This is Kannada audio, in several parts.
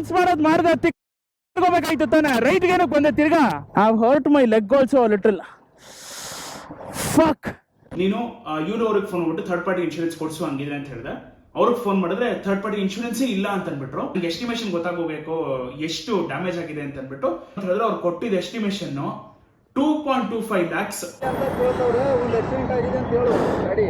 ಡ್ಯಾನ್ಸ್ ಮಾಡೋದ್ ಮಾಡ್ದ ತಿರ್ಗೋಬೇಕಾಯ್ತು ತಾನೆ. ರೈಟ್ ಏನಕ್ಕೆ ಬಂದೆ, ತಿರ್ಗಾ. I hurt my leg also little fuck ನೀನು ಇವ್ರು ಅವ್ರಿಗೆ ಫೋನ್ ಮಾಡ್ಬಿಟ್ಟು ಥರ್ಡ್ ಪಾರ್ಟಿ ಇನ್ಶೂರೆನ್ಸ್ ಕೊಡಿಸು ಹಂಗಿದ್ರೆ ಅಂತ ಹೇಳಿದೆ. ಅವ್ರಿಗೆ ಫೋನ್ ಮಾಡಿದ್ರೆ ಥರ್ಡ್ ಪಾರ್ಟಿ ಇನ್ಶೂರೆನ್ಸ್ ಇಲ್ಲ ಅಂತ ಅನ್ಬಿಟ್ರು ನಂಗೆ ಎಸ್ಟಿಮೇಷನ್ ಗೊತ್ತಾಗೋಬೇಕು, ಎಷ್ಟು ಡ್ಯಾಮೇಜ್ ಆಗಿದೆ ಅಂತ ಅನ್ಬಿಟ್ಟು ಅಂತ ಹೇಳಿದ್ರೆ ಅವ್ರು ಕೊಟ್ಟಿದ್ದ ಎಸ್ಟಿಮೇಷನ್ ಟೂ ಪಾಯಿಂಟ್ ಗಾಡಿ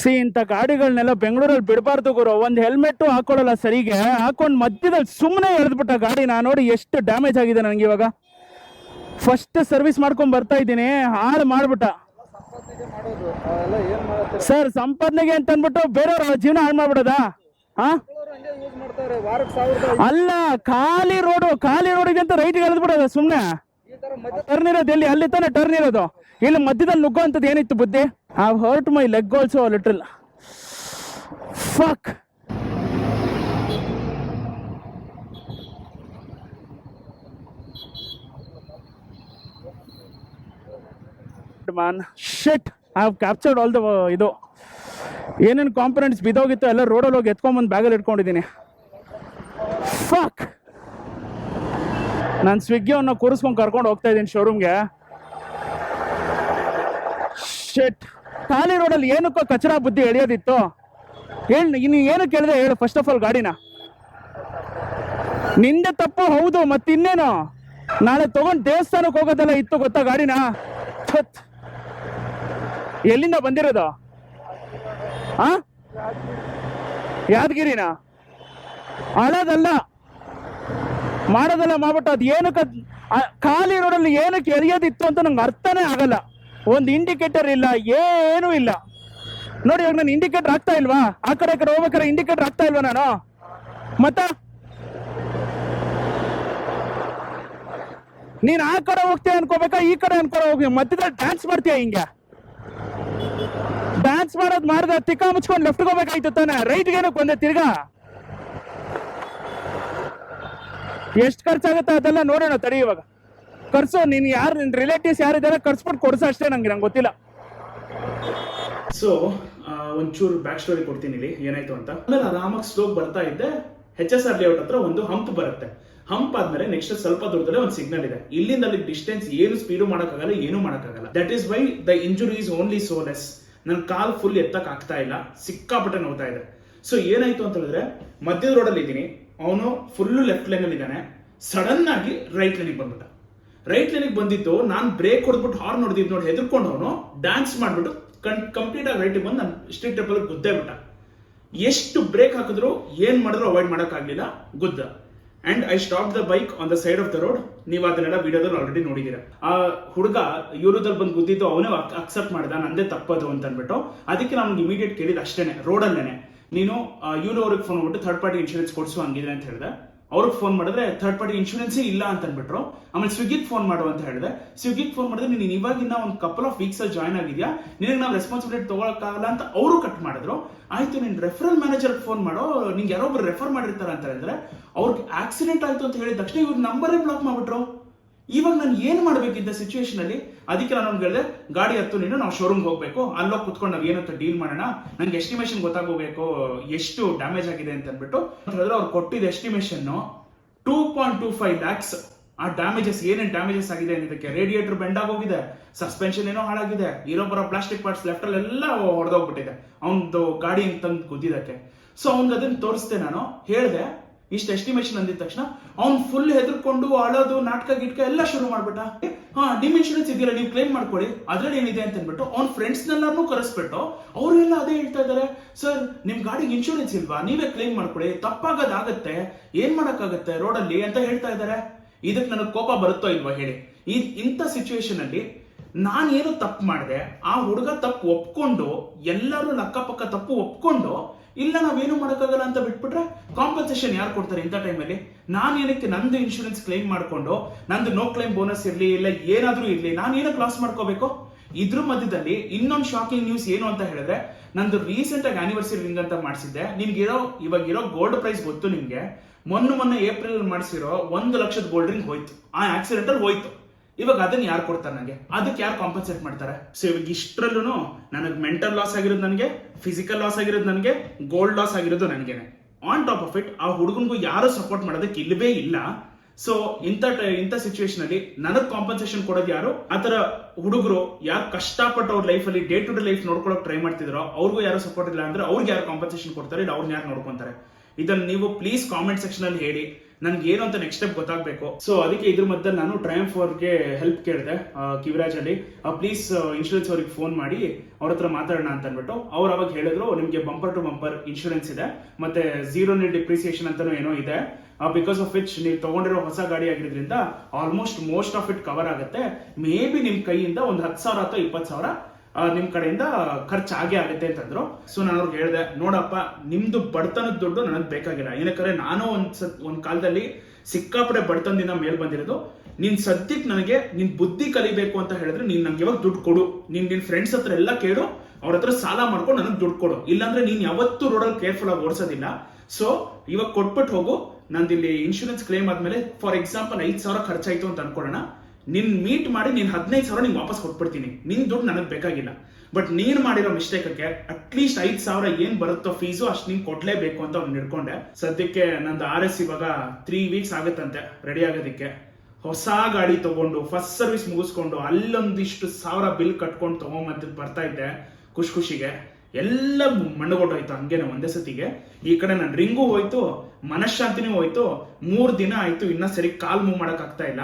ಸಿ, ಇಂಥ ಗಾಡಿಗಳನ್ನೆಲ್ಲ ಬೆಂಗಳೂರಲ್ಲಿ ಬಿಡಬಾರ್ದು ಗುರು. ಒಂದು ಹೆಲ್ಮೆಟ್ ಹಾಕೊಳ್ಳಲ್ಲ ಸರಿಗೆ. ಹಾಕೊಂಡು ಮಧ್ಯದಲ್ಲಿ ಸುಮ್ಮನೆ ಎಳೆದ್ಬಿಟ್ಟ ನಾನು ನೋಡಿ ಎಷ್ಟು ಡ್ಯಾಮೇಜ್ ಆಗಿದೆ ನನಗೆ ಇವಾಗ. ಫಸ್ಟ್ ಸರ್ವಿಸ್ ಮಾಡ್ಕೊಂಡು ಬರ್ತಾ ಇದ್ದೀನಿ. ಹಾಳು ಮಾಡ್ಬಿಟ್ಟ. ಸರ್ ಸಂಪಾದನೆಗೆ ಅಂತ ಅಂದ್ಬಿಟ್ಟು ಬೇರೆಯವ್ರ ಜೀವನ ಹಾಳು ಮಾಡ್ಬಿಡೋದಾ? ಹಾ ಅಲ್ಲ, ಖಾಲಿ ರೋಡು ಖಾಲಿ ರೋಡಿಗೆ ಅಂತ ರೈಟ್ ಎಳೆದ್ಬಿಡೋದ ಸುಮ್ಮನೆ ಟರ್ನ್ ಇರೋದು ಎಲ್ಲಿ? ಅಲ್ಲಿ ತಾನೆ ಟರ್ನ್ ಇರೋದು. ಇಲ್ಲಿ ಮಧ್ಯದಲ್ಲಿ ನುಗ್ಗೋ ಅಂತದ್ದು ಏನಿತ್ತು ಬುದ್ಧಿ? ಆ hurt my leg also little fuck man shit I have captured all the ಇದು. ಏನೇನು ಕಾಂಪೊನೆಂಟ್ಸ್ ಬಿದ್ದೋಗಿತ್ತು ಎಲ್ಲ ರೋಡಲ್ಲಿ ಹೋಗಿ ಎತ್ಕೊಂಬಂದು ಬ್ಯಾಗಲ್ಲಿ ಇಟ್ಕೊಂಡಿದ್ದೀನಿ. ಫಕ್ ನಾನು ಸ್ವಿಗ್ಗಿ ಅವನ್ನ ಕೂರಿಸ್ಕೊಂಡು ಕರ್ಕೊಂಡು ಹೋಗ್ತಾ ಇದ್ದೀನಿ ಶೋರೂಮ್ಗೆ ಶೆಟ್ ಖಾಲಿ ರೋಡಲ್ಲಿ ಏನಕ್ಕೋ ಕಚರಾ ಬುದ್ಧಿ ಎಳೆಯೋದಿತ್ತು. ಹೇಳಿ ಇನ್ನು ಏನು ಕೇಳಿದೆ ಹೇಳು ಫಸ್ಟ್ ಆಫ್ ಆಲ್ ಗಾಡಿನ. ನಿಂದೆ ತಪ್ಪು, ಹೌದು, ಮತ್ತಿನ್ನೇನು? ನಾಳೆ ತಗೊಂಡು ದೇವಸ್ಥಾನಕ್ಕೆ ಹೋಗೋದೆಲ್ಲ ಇತ್ತು ಗೊತ್ತಾ ಗಾಡಿನ. ಎಲ್ಲಿಂದ ಬಂದಿರೋದು? ಆ? ಯಾದಗಿರಿನ? ಅಳದಲ್ಲ ಮಾಡೋದೆಲ್ಲ ಮಾಡ್ಬಿಟ್ಟು ಅದು ಏನಕ್ಕೆ ಖಾಲಿ ರೋಡಲ್ಲಿ ಏನಕ್ಕೆ ಎರಿಯೋದಿತ್ತು ಅಂತ ನಂಗೆ ಅರ್ಥನೇ ಆಗಲ್ಲ. ಒಂದು ಇಂಡಿಕೇಟರ್ ಇಲ್ಲ, ಏನೂ ಇಲ್ಲ. ನೋಡಿ, ಇವಾಗ ನಾನು ಇಂಡಿಕೇಟರ್ ಆಗ್ತಾ ಇಲ್ವಾ? ಆ ಕಡೆ ಕಡೆ ಹೋಗ್ಬೇಕಾದ್ರೆ ಇಂಡಿಕೇಟರ್ ಆಗ್ತಾ ಇಲ್ವಾ ನಾನು? ಮತ್ತ? ನೀನ್ ಆ ಕಡೆ ಹೋಗ್ತೀಯ ಅನ್ಕೋಬೇಕಾ, ಈ ಕಡೆ ಅನ್ಕೋ ಹೋಗಿ, ಮಧ್ಯದಲ್ಲಿ ಡ್ಯಾನ್ಸ್ ಮಾಡ್ತೀಯ ಹಿಂಗೆ? ಡ್ಯಾನ್ಸ್ ಮಾಡೋದು ಮಾಡ್ದ, ತಿಕ್ಕ ಮುಚ್ಕೊಂಡು ಲೆಫ್ಟ್ ಹೋಗ್ಬೇಕಾಯ್ತು ತಾನೆ ಏನಕ್ಕೆ ಬಂದೆ, ತಿರ್ಗಾ? ಎಷ್ಟು ಖರ್ಚಾಗುತ್ತೆ ಅದೆಲ್ಲ ನೋಡೋಣ ತಡಿ ಇವಾಗ. ಖರ್ಚು ನೀನ್ ಯಾರು ನಿನ್ ರಿಲೇಟಿವ್ಸ್ ಯಾರಿದ್ದಾರೆ ಖರ್ಚ್ಬಿಟ್ಟು ಕೊಡ್ಸೋ ಅಷ್ಟೇ ನಂಗೆ ನಂಗೆ ಗೊತ್ತಿಲ್ಲ. ಸೊ ಒಂಚೂರು ಬ್ಯಾಕ್ ಸ್ಟೋರಿ ಕೊಡ್ತೀನಿ ಇಲ್ಲಿ, ಏನಾಯ್ತು ಅಂತ. ಆಮೇಲೆ ಆರಾಮಾಗಿ ಸ್ಲೋಕ್ ಬರ್ತಾ ಇದ್ದೆ ಎಚ್ ಎಸ್ ಆರ್ ಲೇಔಟ್ ಹತ್ರ ಒಂದು ಹಂಪ್ ಬರುತ್ತೆ. ಹಂಪ್ ಆದ್ಮೇಲೆ ನೆಕ್ಸ್ಟ್ ಸ್ವಲ್ಪ ದೂರದಲ್ಲಿ ಒಂದು ಸಿಗ್ನಲ್ ಇದೆ. ಇಲ್ಲಿಂದ ಅಲ್ಲಿ ಡಿಸ್ಟೆನ್ಸ್ ಏನು ಸ್ಪೀಡು ಮಾಡೋಕ್ಕಾಗಲ್ಲ, ಏನು ಮಾಡೋಕ್ಕಾಗಲ್ಲ. That is why the injury is only so less ನನ್ನ ಕಾಲ್ ಫುಲ್ ಎತ್ತಕ್ ಆಗ್ತಾ ಇಲ್ಲ, ಸಿಕ್ಕಾಪಟ್ಟೆ ನೋಡ್ತಾ ಇದೆ. ಸೊ ಏನಾಯ್ತು ಅಂತ ಹೇಳಿದ್ರೆ, ಮಧ್ಯದ ರೋಡಲ್ಲಿ ಇದ್ದೀನಿ. ಅವನು ಫುಲ್ಲು ಲೆಫ್ಟ್ ಲೈನಲ್ಲಿ ಇದ್ದಾನೆ. ಸಡನ್ ಆಗಿ ರೈಟ್ ಲೈನಿಗೆ ಬಂದ್ಬಿಟ್ಟ. ರೈಟ್ ಲೈನಿಗೆ ಬಂದಿದ್ದು ನಾನು ಬ್ರೇಕ್ ಹೊಡೆದ್ಬಿಟ್ಟು ಹಾರ್ನ್ ಹೊಡೆದಿದ್ದು ನೋಡಿ ಹೆದರ್ಕೊಂಡು ಅವನು ಡ್ಯಾನ್ಸ್ ಮಾಡ್ಬಿಟ್ಟು ಕಣ್ ಕಂಪ್ಲೀಟ್ ಆಗಿ ರೈಟಿಗೆ ಬಂದು ನಾನು ಸ್ಟ್ರೀಟ್ ಟೆಂಪಲ್ ಗುದ್ದೇ ಬಿಟ್ಟ. ಎಷ್ಟು ಬ್ರೇಕ್ ಹಾಕಿದ್ರು ಏನ್ ಮಾಡಿದ್ರು ಅವಾಯ್ಡ್ ಮಾಡೋಕ್ಕಾಗ್ಲಿಲ್ಲ, ಗುದ್ದ. And I stop the bike on the side of the road ನೀವು ಅದನ್ನೆಲ್ಲ ವಿಡಿಯೋದಲ್ಲಿ ಆಲ್ರೆಡಿ ನೋಡಿದ್ದೀರಾ ಆ ಹುಡುಗ ಯೂರೋದಲ್ಲಿ ಬಂದು ಗುದ್ದಿದ್ದು ಅವನೇ ಅಕ್ಸೆಪ್ಟ್ ಮಾಡ್ದ, ನಂದೇ ತಪ್ಪದು ಅಂತ ಅಂದ್ಬಿಟ್ಟು ಅದಕ್ಕೆ ನಾನು ಇಮಿಡಿಯೇಟ್ ಕೇಳಿದ ಅಷ್ಟೇನೆ ರೋಡಲ್ಲೇನೆ ನೀನು ಇವ್ರು ಅವ್ರಿಗೆ ಫೋನ್ ಮಾಡ್ಬಿಟ್ಟು ಥರ್ಡ್ ಪಾರ್ಟಿ ಇನ್ಶೂರೆನ್ಸ್ ಕೊಡಿಸು ಹಂಗಿದ್ರೆ ಅಂತ ಹೇಳಿದೆ. ಅವ್ರಿಗೆ ಫೋನ್ ಮಾಡಿದ್ರೆ ಥರ್ಡ್ ಪಾರ್ಟಿ ಇನ್ಶೂರೆನ್ಸೇ ಇಲ್ಲ ಅಂತ ಅಂದ್ಬಿಟ್ರು. ಆಮೇಲೆ ಸ್ವಿಗ್ಗಿಗೆ ಫೋನ್ ಮಾಡು ಅಂತ ಹೇಳಿದೆ. ಸ್ವಿಗ್ಗಿಗೆ ಫೋನ್ ಮಾಡಿದ್ರೆ ನೀನು ಇವಾಗಿನ ಒಂದು ಕಪಲ್ ಆಫ್ ವೀಕ್ಸ್ ಅಲ್ಲಿ ಜಾಯ್ನ್ ಆಗಿದ್ಯಾ? ನಿನಗೆ ನಾವು ರೆಸ್ಪಾನ್ಸಿಬಿಲಿಟಿ ತಗೊಳಕ್ಕಾಗಲ್ಲ ಅಂತ ಅವರು ಕಟ್ ಮಾಡಿದ್ರು. ಆಯ್ತು, ನೀನು ರೆಫರಲ್ ಮ್ಯಾನೇಜರ್ ಫೋನ್ ಮಾಡೋ, ನಿಂಗೆ ಯಾರೊಬ್ರು ರೆಫರ್ ಮಾಡಿರ್ತಾರೆ ಅಂತ ಹೇಳಿದ್ರೆ, ಅವ್ರಿಗೆ ಆಕ್ಸಿಡೆಂಟ್ ಆಯ್ತು ಅಂತ ಹೇಳಿದ ತಕ್ಷಣ ಇವ್ರ ನಂಬರೇ ಬ್ಲಾಕ್ ಮಾಡ್ಬಿಟ್ರು. ಇವಾಗ ನಾನು ಏನು ಮಾಡಬೇಕಿದ್ದ ಸಿಚುವೇಶನ್ ಅಲ್ಲಿ, ಅದಕ್ಕೆ ನಾನು ಅವ್ನು ಹೇಳಿದೆ, ಗಾಡಿ ಹತ್ತು, ನೀನು ನಾವು ಶೋರೂಮ್ಗೆ ಹೋಗ್ಬೇಕು. ಅಲ್ಲೋಗಿ ಕುತ್ಕೊಂಡು ನಾವು ಏನಂತ ಡೀಲ್ ಮಾಡೋಣ. ನಂಗೆ ಎಸ್ಟಿಮೇಷನ್ ಗೊತ್ತಾಗೋಬೇಕು ಎಷ್ಟು ಡ್ಯಾಮೇಜ್ ಆಗಿದೆ ಅಂತ ಅಂದ್ಬಿಟ್ಟು ಹೇಳಿದ್ರೆ. ಅವ್ರು ಕೊಟ್ಟಿದ್ದ ಎಸ್ಟಿಮೇಷನ್ನು two point two five lakhs ಆ ಡ್ಯಾಮೇಜಸ್ ಏನೇನು ಡ್ಯಾಮೇಜಸ್ ಆಗಿದೆ ಅನ್ನೋದಕ್ಕೆ ರೇಡಿಯೇಟರ್ ಬೆಂಡ್ ಆಗೋಗಿದೆ. ಸಸ್ಪೆನ್ಷನ್ ಏನೋ ಹಾಳಾಗಿದೆ. ಇರೋ ಪ್ಲಾಸ್ಟಿಕ್ ಪಾರ್ಟ್ಸ್ ಲೆಫ್ಟ್ ಅಲ್ಲೆಲ್ಲ ಹೊಡೆದೋಗ್ಬಿಟ್ಟಿದೆ. ಅವನದು ಗಾಡಿ ತಂದು ಗುದ್ದಿದಕ್ಕೆ. ಸೊ ಅವ್ನಿಗೆ ಅದನ್ನ ತೋರಿಸ್ದೆ ನಾನು. ಹೇಳಿದೆ ಇಷ್ಟು ಎಸ್ಟಿಮೇಷನ್ ಅಂದಿದ ತಕ್ಷಣ ಅವ್ನು ಫುಲ್ ಹೆದರ್ಕೊಂಡು ಅಳೋದು, ನಾಟಕ, ಗಿಟ್ಕ ಎಲ್ಲ ಶುರು ಮಾಡ್ಬಿಟ್ಟ. ಹಾ ಡಿಮ್ ಇನ್ಶೂರೆನ್ಸ್ ಇದೆಯಲ್ಲ, ನೀವು ಕ್ಲೇಮ್ ಮಾಡ್ಕೊಳ್ಳಿ. ಅದ್ರಲ್ಲಿ ಏನಿದೆ ಅಂತ ಅಂದ್ಬಿಟ್ಟು ಅವ್ನ ಫ್ರೆಂಡ್ಸ್ ನೆಲ್ಲರೂ ಕರೆಸ್ಬಿಟ್ಟು ಅವರೆಲ್ಲ ಅದೇ ಹೇಳ್ತಾ ಇದಾರೆ ಸರ್ ನಿಮ್ ಗಾಡಿಗೆ ಇನ್ಶೂರೆನ್ಸ್ ಇಲ್ವಾ? ನೀವೇ ಕ್ಲೇಮ್ ಮಾಡ್ಕೊಳ್ಳಿ. ತಪ್ಪಾಗೋದಾಗತ್ತೆ. ಏನ್ ಮಾಡಕ್ಕಾಗತ್ತೆ ರೋಡಲ್ಲಿ ಅಂತ ಹೇಳ್ತಾ ಇದಾರೆ. ಇದಕ್ಕೆ ನನಗೆ ಕೋಪ ಬರುತ್ತೋ ಇಲ್ವಾ ಹೇಳಿ. ಈ ಇಂಥ ಸಿಚುವೇಶನ್ ಅಲ್ಲಿ ನಾನೇನು ತಪ್ಪು ಮಾಡಿದೆ, ಆ ಹುಡುಗ ತಪ್ಪು ಒಪ್ಕೊಂಡು, ಎಲ್ಲರೂ ಅಕ್ಕಪಕ್ಕ ತಪ್ಪು ಒಪ್ಕೊಂಡು ಇಲ್ಲ, ನಾವೇನು ಮಾಡೋಕ್ಕಾಗಲ್ಲ ಅಂತ ಬಿಟ್ಬಿಟ್ರೆ ಕಾಂಪನ್ಸೇಷನ್ ಯಾರು ಕೊಡ್ತಾರೆ ಇಂಥ ಟೈಮಲ್ಲಿ ನಾನು ಏನಕ್ಕೆ ನಂದು ಇನ್ಶೂರೆನ್ಸ್ ಕ್ಲೈಮ್ ಮಾಡಿಕೊಂಡು, ನಂದು ನೋ ಕ್ಲೈಮ್ ಬೋನಸ್ ಇರಲಿ ಇಲ್ಲ ಏನಾದರೂ ಇರಲಿ, ನಾನು ಏನಕ್ಕೆ ಲಾಸ್ ಮಾಡ್ಕೋಬೇಕು? ಇದ್ರ ಮಧ್ಯದಲ್ಲಿ ಇನ್ನೊಂದು ಶಾಕಿಂಗ್ ನ್ಯೂಸ್ ಏನು ಅಂತ ಹೇಳಿದ್ರೆ, ನಂದು ರೀಸೆಂಟ್ ಆಗಿ ಆನಿವರ್ಸರಿ ರಿಂಗ್ ಅಂತ ಮಾಡಿಸಿದ್ದೆ. ನಿಮ್ಗೆ ಇರೋ ಇವಾಗ ಇರೋ ಗೋಲ್ಡ್ ಪ್ರೈಸ್ ಗೊತ್ತು ನಿಮ್ಗೆ. ಮೊನ್ನೆ ಮೊನ್ನೆ ಏಪ್ರಿಲ್ ಮಾಡಿಸಿರೋ ಒಂದು ಲಕ್ಷದ ಗೋಲ್ಡ್ ರಿಂಗ್ ಹೋಯ್ತು. ಆ ಆಕ್ಸಿಡೆಂಟ್ ಅಲ್ಲಿ ಹೋಯ್ತು. ಇವಾಗ ಅದನ್ನ ಯಾರು ಕೊಡ್ತಾರೆ ನನಗೆ ಅದಕ್ಕೆ ಯಾರು ಕಾಂಪನ್ಸೇಟ್ ಮಾಡ್ತಾರೆ? ಸೊ ಇವಾಗ ಇಷ್ಟರಲ್ಲೂ ನನಗೆ ಮೆಂಟಲ್ ಲಾಸ್ ಆಗಿರೋದು ನನಗೆ ಫಿಸಿಕಲ್ ಲಾಸ್ ಆಗಿರೋದು ನನಗೆ ಗೋಲ್ಡ್ ಲಾಸ್ ಆಗಿರೋದು ನನಗೇನೆ. ಆನ್ ಟಾಪ್ ಆಫ್ ಇಟ್ ಆ ಹುಡುಗನ್ಗೂ ಯಾರು ಸಪೋರ್ಟ್ ಮಾಡೋದಕ್ಕೆ ಇಲ್ಲವೇ ಇಲ್ಲ. ಸೊ ಇಂಥ ಇಂಥ ಸಿಚುವೇಶನ್ ಅಲ್ಲಿ ನನಗ್ ಕಾಂಪನ್ಸೇಷನ್ ಕೊಡೋದು ಯಾರು? ಆತರ ಹುಡುಗರು ಯಾರು ಕಷ್ಟಪಟ್ಟು ಅವ್ರ ಲೈಫ್ ಅಲ್ಲಿ ಡೇ ಟು ಡೇ ಲೈಫ್ ನೋಡ್ಕೊಳಕ್ ಟ್ರೈ ಮಾಡ್ತಿದ್ರೋ, ಅವ್ರಿಗೂ ಯಾರು ಸಪೋರ್ಟ್ ಇಲ್ಲ ಅಂದ್ರೆ ಅವ್ರಿಗೆ ಯಾರು ಕಾಂಪನ್ಸೇಷನ್ ಕೊಡ್ತಾರೆ ಇಲ್ಲ ಅವ್ರನ್ನ ಯಾರು ನೋಡ್ಕೊಂತಾರೆ? ಇದನ್ನ ನೀವು ಪ್ಲೀಸ್ ಕಾಮೆಂಟ್ ಸೆಕ್ಷನ್ ಅಲ್ಲಿ ಹೇಳಿ. ನನ್ಗೆ ಏನು ಅಂತ ನೆಕ್ಸ್ಟ್ ಸ್ಟೆಪ್ ಗೊತ್ತಾಗಬೇಕು. ಸೊ ಅದಕ್ಕೆ ಇದ್ರ ಮಧ್ಯೆ ನಾನು ಟ್ರಯಂಫ್ ಅವ್ರಿಗೆ ಹೆಲ್ಪ್ ಕೇಳಿದೆ ಕಿವಿರಾಜ್ ಅಲ್ಲಿ. ಪ್ಲೀಸ್ ಇನ್ಶೂರೆನ್ಸ್ ಅವ್ರಿಗೆ ಫೋನ್ ಮಾಡಿ, ಅವ್ರ ಹತ್ರ ಮಾತಾಡೋಣ ಅಂತ ಅಂದ್ಬಿಟ್ಟು ಅವ್ರು ಅವಾಗ ಹೇಳಿದ್ರು, ನಿಮಗೆ ಬಂಪರ್ ಟು ಬಂಪರ್ ಇನ್ಶೂರೆನ್ಸ್ ಇದೆ. ಮತ್ತೆ ಝೀರೋ ನೀಲ್ ಡಿಪ್ರಿಸಿಯೇಷನ್ ಅಂತಾನು ಏನೋ ಇದೆ. ಬಿಕಾಸ್ ಆಫ್ ವಿಚ್ ನೀವು ತಗೊಂಡಿರೋ ಹೊಸ ಗಾಡಿ ಆಗಿರೋದ್ರಿಂದ almost most of it cover ಆಗುತ್ತೆ. ಮೇ ಬಿ ನಿಮ್ ಕೈಯಿಂದ ಒಂದು ಹತ್ತು ಸಾವಿರ ಅಥವಾ ಇಪ್ಪತ್ತು ಸಾವಿರ ಆ, ನಿಮ್ ಕಡೆಯಿಂದ ಖರ್ಚು ಆಗೇ ಆಗುತ್ತೆ ಅಂತಂದ್ರು. ಸೊ ನಾನು ಅವ್ರಿಗೆ ಹೇಳಿದೆ ನೋಡಪ್ಪ ನಿಮ್ದು ಬಡತನದ ದುಡ್ಡು ನನಗೆ ಬೇಕಾಗಿಲ್ಲ. ಏನಕ್ಕಂದ್ರೆ ನಾನು ಒಂದು ಸತ್ ಒಂದು ಕಾಲದಲ್ಲಿ ಸಿಕ್ಕಾಪಡೆ ಬಡತನದಿಂದ ಮೇಲ್ ಬಂದಿರೋದು. ನಿನ್ ಸದ್ಯಕ್ಕೆ ನನಗೆ ನಿನ್ ಬುದ್ಧಿ ಕಲಿಬೇಕು ಅಂತ ಹೇಳಿದ್ರೆ ನೀನ್ ನಂಗೆ ಇವಾಗ ದುಡ್ಡು ಕೊಡು. ನೀನ್ ನಿನ್ ಫ್ರೆಂಡ್ಸ್ ಹತ್ರ ಎಲ್ಲ ಕೇಳು ಅವ್ರ ಹತ್ರ ಸಾಲ ಮಾಡ್ಕೊಂಡು ನನಗೆ ದುಡ್ಡು ಕೊಡು. ಇಲ್ಲಾಂದ್ರೆ ನೀನ್ ಯಾವತ್ತೂ ರೋಡಲ್ಲಿ ಕೇರ್ಫುಲ್ ಆಗಿ ಓಡಿಸೋದಿಲ್ಲ. ಸೊ ಇವಾಗ ಕೊಟ್ಬಿಟ್ಟು ಹೋಗು. ನಂದು ಇಲ್ಲಿ ಇನ್ಶೂರೆನ್ಸ್ ಕ್ಲೇಮ್ ಆದ್ಮೇಲೆ ಫಾರ್ ಎಕ್ಸಾಂಪಲ್ ಐದು ಸಾವಿರ ಖರ್ಚಾಯಿತು ಅಂತ ಅನ್ಕೊಳ್ಳೋಣ. ನಿನ್ ಮೀಟ್ ಮಾಡಿ ನೀನ್ ಹದಿನೈದು ಸಾವಿರ ನಿಂಗೆ ವಾಪಸ್ ಕೊಟ್ಬಿಡ್ತೀನಿ. ನಿನ್ ದುಡ್ಡು ನನಗೆ ಬೇಕಾಗಿಲ್ಲ. ಬಟ್ ನೀನ್ ಮಾಡಿರೋ ಮಿಸ್ಟೇಕ್ಗೆ ಅಟ್ಲೀಸ್ಟ್ ಐದು ಸಾವಿರ ಏನ್ ಬರುತ್ತೋ ಫೀಸು ಅಷ್ಟು ನೀನ್ ಕೊಡ್ಲೇಬೇಕು ಅಂತ ಅವ್ನು ಹಿಡ್ಕೊಂಡೆ. ಸದ್ಯಕ್ಕೆ ನಂದು ಆರ್ ಎಸ್ ಇವಾಗ ತ್ರೀ ವೀಕ್ಸ್ ಆಗುತ್ತಂತೆ ರೆಡಿ ಆಗೋದಕ್ಕೆ. ಹೊಸ ಗಾಡಿ ತಗೊಂಡು ಫಸ್ಟ್ ಸರ್ವಿಸ್ ಮುಗಿಸ್ಕೊಂಡು, ಅಲ್ಲೊಂದಿಷ್ಟು ಸಾವಿರ ಬಿಲ್ ಕಟ್ಕೊಂಡು ತಗೊಂಬಂತ ಬರ್ತಾ ಇದ್ದೆ, ಖುಷಿ ಖುಷಿಗೆ. ಎಲ್ಲ ಮಣ್ಣುಗೊಟ್ಟೋಯ್ತು ಹಂಗೇನೆ ಒಂದೇ ಸತಿಗೆ. ಈ ಕಡೆ ನನ್ನ ರಿಂಗು ಹೋಯ್ತು, ಮನಃಶಾಂತಿನೂ ಹೋಯ್ತು. ಮೂರ್ ದಿನ ಆಯ್ತು, ಇನ್ನ ಸರಿ ಕಾಲ್ ಮೂವ್ ಮಾಡಕ್ ಆಗ್ತಾ ಇಲ್ಲ.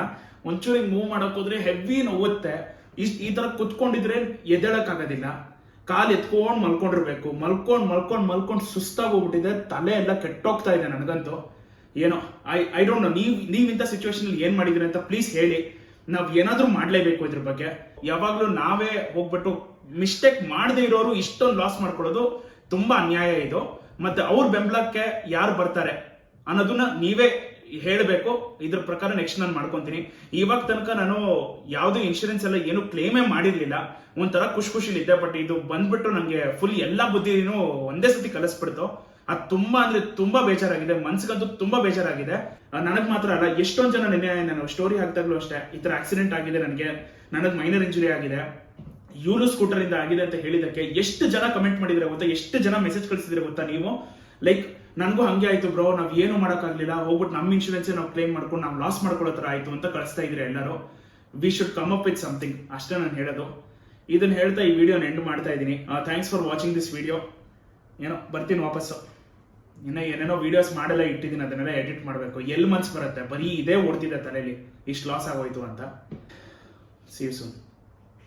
ಒಂಚೂರು ಮೂವ್ ಮಾಡಕ್ ಹೋದ್ರೆ ಹೆವಿ ನೋವುತ್ತೆ. ಇಷ್ಟ ಈ ತರ ಕುತ್ಕೊಂಡಿದ್ರೆ ಎದ್ದೇಳಕ್ ಆಗೋದಿಲ್ಲ ಕಾಲ್ ಎತ್ಕೊಂಡ್ ಮಲ್ಕೊಂಡಿರ್ಬೇಕು. ಮಲ್ಕೊಂಡು ಮಲ್ಕೊಂಡು ಮಲ್ಕೊಂಡು ಸುಸ್ತಾಗಿ ಹೋಗ್ಬಿಟ್ಟಿದೆ ತಲೆ ಎಲ್ಲ ಕೆಟ್ಟೋಗ್ತಾ ಇದೆ ನನಗಂತೂ. ಏನೋ ಐ ಐ ಡೋಂಟ್ ನೋ ನೀವು ನೀವ್ ಇಂಥ ಸಿಚುವೇಶನ್ ಏನು ಮಾಡಿದ್ರಿ ಅಂತ ಪ್ಲೀಸ್ ಹೇಳಿ. ನಾವು ಏನಾದರೂ ಮಾಡ್ಲೇಬೇಕು ಇದ್ರ ಬಗ್ಗೆ. ಯಾವಾಗಲೂ ನಾವೇ ಹೋಗ್ಬಿಟ್ಟು ಮಿಸ್ಟೇಕ್ ಮಾಡದೇ ಇರೋರು ಇಷ್ಟೊಂದು ಲಾಸ್ ಮಾಡ್ಕೊಳ್ಳೋದು ತುಂಬಾ ಅನ್ಯಾಯ ಇದು. ಮತ್ತೆ ಅವ್ರ ಬೆಂಬಲಕ್ಕೆ ಯಾರು ಬರ್ತಾರೆ ಅನ್ನೋದನ್ನ ನೀವೇ ಹೇಳಬೇಕು, ಇದ್ರ ಪ್ರಕಾರ ನೆಕ್ಸ್ಟ್ ನಾನು ಮಾಡ್ಕೊತೀನಿ. ಇವಾಗ ತನಕ ನಾನು ಯಾವುದು ಇನ್ಶೂರೆನ್ಸ್ ಎಲ್ಲ ಏನು ಕ್ಲೇಮೇ ಮಾಡಿರ್ಲಿಲ್ಲ. ಒಂಥರ ಖುಷಿ ಖುಷಿಲಿದ್ದೆ ಬಟ್ ಇದು ಬಂದ್ಬಿಟ್ಟು ನಂಗೆ ಫುಲ್ ಎಲ್ಲ ಬುದ್ಧಿನೂ ಒಂದೇ ಸತಿ ಕಲಿಸ್ಬಿಡ್ತು. ಅದು ತುಂಬಾ ಅಂದ್ರೆ ತುಂಬಾ ಬೇಜಾರಾಗಿದೆ, ಮನ್ಸಿಗಂತೂ ತುಂಬಾ ಬೇಜಾರಾಗಿದೆ. ನನಗ್ ಮಾತ್ರ ಅಲ್ಲ, ಎಷ್ಟೊಂದ್ ಜನ ನಿನ್ನೆ ನಾನು ಸ್ಟೋರಿ ಹಾಕ್ದಾಗ್ಲೂ ಅಷ್ಟೇ, ಈ ತರ ಆಕ್ಸಿಡೆಂಟ್ ಆಗಿದೆ ನನಗೆ, ನನಗ್ ಮೈನರ್ ಇಂಜುರಿ ಆಗಿದೆ. ಯೂಲು ಸ್ಕೂಟರ್ ಇಂದ ಆಗಿದೆ ಅಂತ ಹೇಳಿದಕ್ಕೆ ಎಷ್ಟು ಜನ ಕಮೆಂಟ್ ಮಾಡಿದ್ರೆ ಗೊತ್ತಾ, ಎಷ್ಟು ಜನ ಮೆಸೇಜ್ ಕಳಿಸಿದ್ರೆ ಗೊತ್ತಾ ನೀವು? ಲೈಕ್ ನನಗೂ ಹಂಗೆ ಆಯ್ತು ಬ್ರೋ ನಾವ್ ಏನು ಮಾಡೋಕ್ಕಾಗಲಿಲ್ಲ. ಹೋಗ್ಬಿಟ್ಟು ನಮ್ಮ ಇನ್ಶೂರೆನ್ಸ್ ನಾವು ಕ್ಲೇಮ್ ಮಾಡ್ಕೊಂಡು ನಾವು ಲಾಸ್ ಮಾಡ್ಕೊಳ್ಳೋ ತರ ಆಯ್ತು ಅಂತ ಕಳಿಸ್ತಾ ಇದ್ರೆ ಎಲ್ಲರೂ. We should come up with something ಅಷ್ಟೇ ನಾನು ಹೇಳೋದು. ಇದನ್ನ ಹೇಳ್ತಾ ಈ ವಿಡಿಯೋನ ಎಂಡ್ ಮಾಡ್ತಾ ಇದ್ದೀನಿ. Thanks for watching this video ಏನೋ, ಬರ್ತೀನಿ ವಾಪಸ್ಸು. ಇನ್ನ ಏನೇನೋ ವಿಡಿಯೋಸ್ ಮಾಡೆಲ್ಲ ಇಟ್ಟಿದ್ದೀನಿ, ಅದನ್ನೆಲ್ಲ ಎಡಿಟ್ ಮಾಡಬೇಕು. ಎಲ್ಲಿ ಮನ್ಸು ಬರುತ್ತೆ? ಬರೀ ಇದೇ ಓಡ್ತಿದೆ ತಲೆಯಲ್ಲಿ ಇಷ್ಟು ಲಾಸ್ ಆಗೋಯ್ತು ಅಂತ. ಸೀರ್ಸು